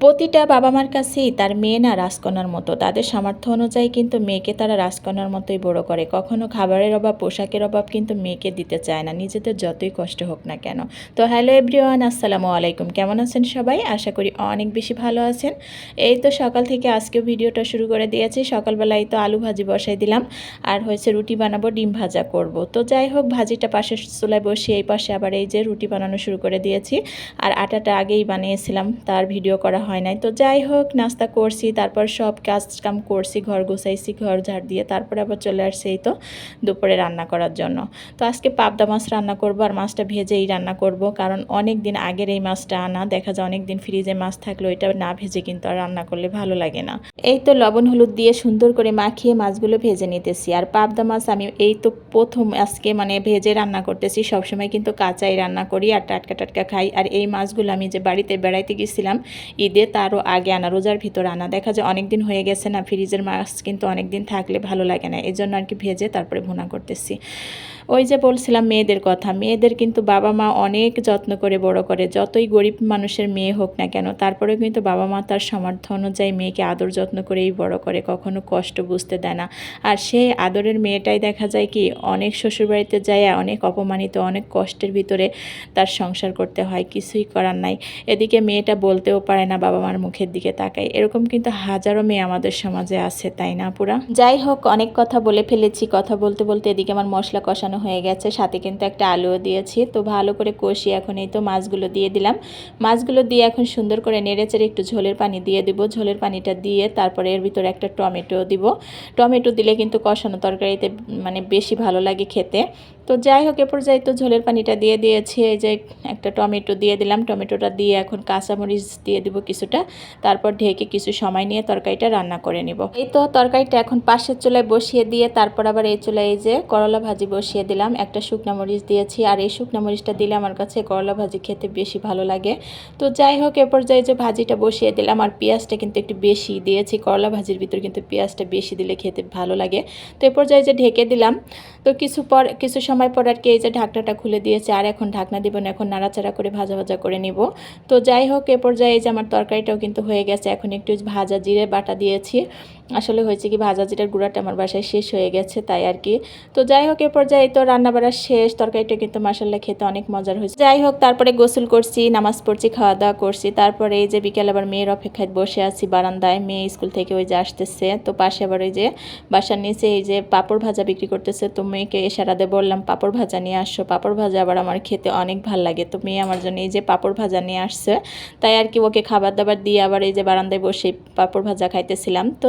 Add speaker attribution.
Speaker 1: প্রতিটা বাবা মার কাছেই তার মেয়ে না রাজকন্যার মতো। তাদের সামর্থ্য অনুযায়ী কিন্তু মেয়েকে তারা রাজকন্যার মতোই বড় করে। কখনো খাবারের অভাব, পোশাকের অভাব কিন্তু মেয়েকে দিতে চায় না। নিজেদের যতই কষ্ট হোক না কেন। তো হ্যালো এভরিওয়ান, আসসালামু আলাইকুম। কেমন আছেন সবাই? আশা করি অনেক বেশি ভালো আছেন। এই তো সকাল থেকে আজকে ভিডিওটা শুরু করে দিয়েছি। সকালবেলায় তো আলু ভাজি বসাই দিলাম। আর হয়েছে রুটি বানাবো, ডিম ভাজা করব। তো যাই হোক, ভাজিটা পাশে চুলায় বসিয়ে এই পাশে আবার এই যে রুটি বানানো শুরু করে দিয়েছি। আর আটাটা আগেই বানিয়েছিলাম। তার ভিডিও করা হয় নাই। তো যাই হোক, নাস্তা করছি, তারপর সব কাজ কাম করছি, ঘর গুছাইছি, ঘর ঝাড় দিয়ে, তারপরে আবার চলে আসছি এই তো দুপুরে রান্না করার জন্য। তো আজকে পাবদা মাছ রান্না করব আর মাছটা ভেজেই রান্না করব, কারণ অনেক দিন আগের এই মাছটা আনা, দেখা যায় অনেক দিন ফ্রিজে মাছ থাকলে ওইটা না ভেজে কিন্তু আর রান্না করলে ভালো লাগে না। এই তো লবণ হলুদ দিয়ে সুন্দর করে মাখিয়ে মাছগুলো ভেজে নিতেছি। আর পাবদা মাছ আমি এই তো প্রথম আজকে মানে ভেজে রান্না করতেছি, সবসময় কিন্তু কাঁচাই রান্না করি আর টাটকা টাটকা খাই। আর এই মাছগুলো আমি যে বাড়িতে বেড়াইতে গেছিলাম ঈদে তারও আগে আনা, রোজার ভিতর আনা। দেখা যায় অনেক দিন হয়ে গেছে না, ফ্রিজের মাস্ক কিন্তু অনেক দিন থাকলে ভালো লাগে না। এজন্য জন্য আর কি ভেজে তারপরে ভুনা করতেছি। ওই যে বলছিলাম মেয়েদের কথা, মেয়েদের কিন্তু বাবা মা অনেক যত্ন করে, বড় করে, যতই গরিব মানুষের মেয়ে হোক না কেন, তারপরেও কিন্তু বাবা মা তার সামর্থ্য অনুযায়ী মেয়েকে আদর যত্ন করেই বড় করে, কখনো কষ্ট বুঝতে দেয় না। আর সেই আদরের মেয়েটাই দেখা যায় কি, অনেক শ্বশুরবাড়িতে যায় অনেক অপমানিত, অনেক কষ্টের ভিতরে তার সংসার করতে হয়, কিছুই করার নাই। এদিকে মেয়েটা বলতেও পারে না বাবা মার মুখের দিকে তাকায়। এরকম কিন্তু হাজারো মেয়ে আমাদের সমাজে আছে, তাই না পুরা? যাই হোক, অনেক কথা বলে ফেলেছি। কথা বলতে বলতে এদিকে আমার মশলা কষানো হয়ে গেছে। সাথে কিন্তু একটা আলুও দিয়েছি। তো ভালো করে কষি এখন এই তো মাছগুলো দিয়ে দিলাম। মাছগুলো দিয়ে এখন সুন্দর করে নেড়েচেড়ে একটু ঝোলের পানি দিয়ে দিব। ঝোলের পানিটা দিয়ে তারপরে এর ভিতরে একটা টমেটো দিব। টমেটো দিলে কিন্তু কষানো তরকারিতে মানে বেশি ভালো লাগে খেতে। তো যাই হোক, এ পর্যায়ে তো ঝোলের পানিটা দিয়ে দিয়েছি। এই যে একটা টমেটো দিয়ে দিলাম। টমেটোটা দিয়ে এখন কাঁচামরিচ দিয়ে দিব কিছুটা। তারপর ঢেকে কিছু সময় নিয়ে তরকারিটা রান্না করে নিব। এই তো তরকারিটা এখন পাশের চুলায় বসিয়ে দিয়ে তারপর আবার এই চুলায় এই যে করলা ভাজি বসিয়ে দিলাম, একটা শুকনো মরিচ দিয়েছি আর এই শুকনো মরিচটা দিলে আমার কাছে করলা ভাজি খেতে বেশি ভালো লাগে। তো যাই হোক, এ পর্যায়ে যে ভাজিটা বসিয়ে দিলাম আর পেঁয়াজটা কিন্তু একটু বেশি দিয়েছি, করলা ভাজির ভিতর কিন্তু পেঁয়াজটা বেশি দিলে খেতে ভালো লাগে। তো এ পর্যায়ে যে ঢেকে দিলাম, তো কিছু পর, কিছু সময় পর আর কি এই যে ঢাকনাটা খুলে দিয়েছে আর এখন ঢাকনা দিব না, এখন নাড়াচাড়া করে ভাজা ভাজা করে নিব। তো যাই হোক, এ পর্যায়ে এই যে আমার তরকারিটাও কিন্তু হয়ে গেছে, এখন একটু ভাজা জিরে বাটা দিয়েছি। আসলে হয়েছে কি, ভাজা জিরার গুঁড়াটা আমার বাসায় শেষ হয়ে গেছে তাই আর কি। তো যাই হোক এ পর্যায়ে তো রান্না বাড়া শেষ, তরকারিটা কিন্তু মাসাল্লাহ খেতে অনেক মজার হয়েছে। যাই হোক, তারপরে গোসল করছি, নামাজ পড়ছি খাওয়া দাওয়া করছি, তারপরে এই যে বিকেল আবার মেয়ের অপেক্ষায় বসে আছি বারান্দায়, মেয়ে স্কুল থেকে ওই যে আসতেছে, তো পাশে আবার ওই যে বাসার নিচে এই যে পাপড় ভাজা বিক্রি করতেছে, তো মেয়েকে এসারাদে বললাম, পাপড় ভাজা নিয়ে আসছো পাপড় ভাজা আবার আমার খেতে অনেক ভালো লাগে। তো মেয়ে আমার জন্য এই যে পাপড় ভাজা নিয়ে আসছে, তাই আর কি ওকে খাবার দাবার দিয়ে আবার এই যে বারান্দায় বসে পাপড় ভাজা খাইতেছিলাম। তো